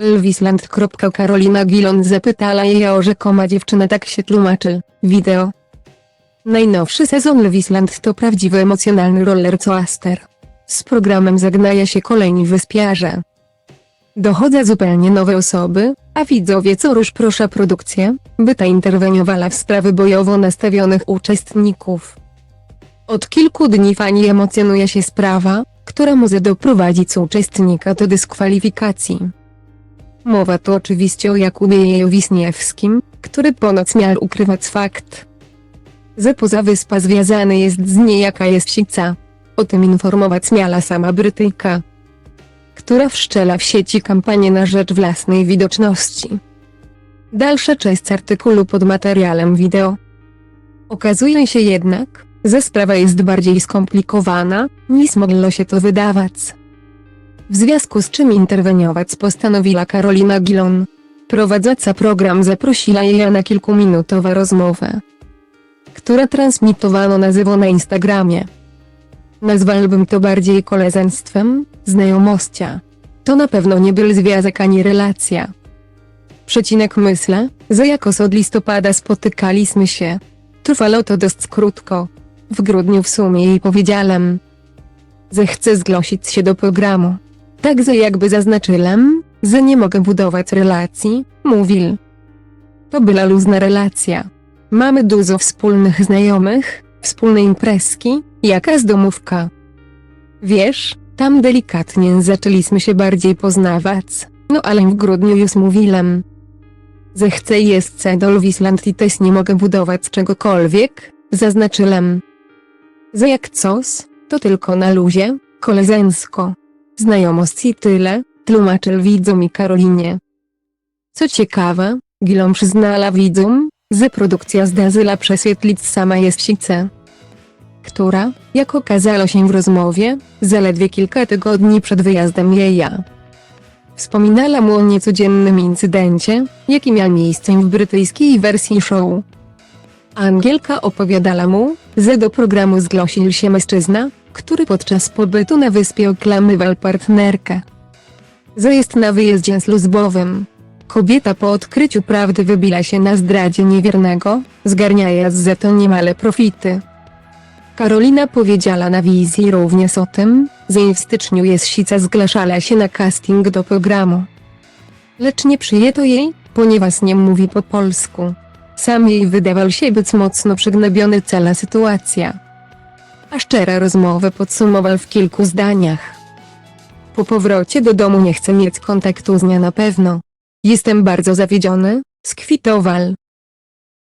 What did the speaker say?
Lwisland. Karolina Gilon zapytała jej o rzekoma dziewczynę tak się tłumaczy. Wideo. Najnowszy sezon Lwisland to prawdziwy emocjonalny roller coaster. Z programem zagnaja się kolejni wyspiarze. Dochodzą zupełnie nowe osoby, a widzowie co rusz prosza produkcję, by ta interweniowała w sprawy bojowo nastawionych uczestników. Od kilku dni fani emocjonuje się sprawa, która może doprowadzić uczestnika do dyskwalifikacji. Mowa tu oczywiście o Jakubie Wisniewskim, który ponoć miał ukrywać fakt, że poza wyspa związany jest z niejaka jest sica. O tym informować miała sama Brytyjka, która wszczela w sieci kampanię na rzecz własnej widoczności. Dalsza część artykułu pod materiałem wideo. Okazuje się jednak, że sprawa jest bardziej skomplikowana, niż mogło się to wydawać. W związku z czym interweniować postanowiła Karolina Gilon. Prowadząca program zaprosiła jej na kilkuminutową rozmowę, która transmitowano na żywo na Instagramie. Nazwałbym to bardziej koleżeństwem, znajomościa. To na pewno nie był związek ani relacja. Przecinek myślę, że jakoś od listopada spotykaliśmy się. Trwało to dość krótko. W grudniu w sumie jej powiedziałem, że chcę zgłosić się do programu. Także jakby zaznaczyłem, że nie mogę budować relacji, mówił. To była luzna relacja. Mamy dużo wspólnych znajomych, wspólne imprezki, jakaś domówka. Wiesz, tam delikatnie zaczęliśmy się bardziej poznawać, no ale w grudniu już mówiłem, że chcę jest do Lwisland i też nie mogę budować czegokolwiek, zaznaczyłem. Że jak coś, to tylko na luzie, koleżeńsko. Znajomość i tyle, tłumaczył widzom i Karolinie. Co ciekawe, Gilom przyznała widzom, że produkcja zdarzyła prześwietlić sama sice. Która, jak okazało się w rozmowie, zaledwie kilka tygodni przed wyjazdem jeja. Wspominała mu o niecodziennym incydencie, jaki miał miejsce w brytyjskiej wersji show. Angielka opowiadała mu, że do programu zgłosił się mężczyzna, który podczas pobytu na wyspie oklamywał partnerkę. Że jest na wyjeździe służbowym. Kobieta po odkryciu prawdy wybila się na zdradzie niewiernego, zgarniając za to niemale profity. Karolina powiedziała na wizji również o tym, że w styczniu jest sica zgłaszała się na casting do programu. Lecz nie przyjęto jej, ponieważ nie mówi po polsku. Sam jej wydawał się być mocno przygnębiony cała sytuacja. A szczera rozmowę podsumował w kilku zdaniach. Po powrocie do domu nie chcę mieć kontaktu z nią na pewno. Jestem bardzo zawiedziony, skwitował.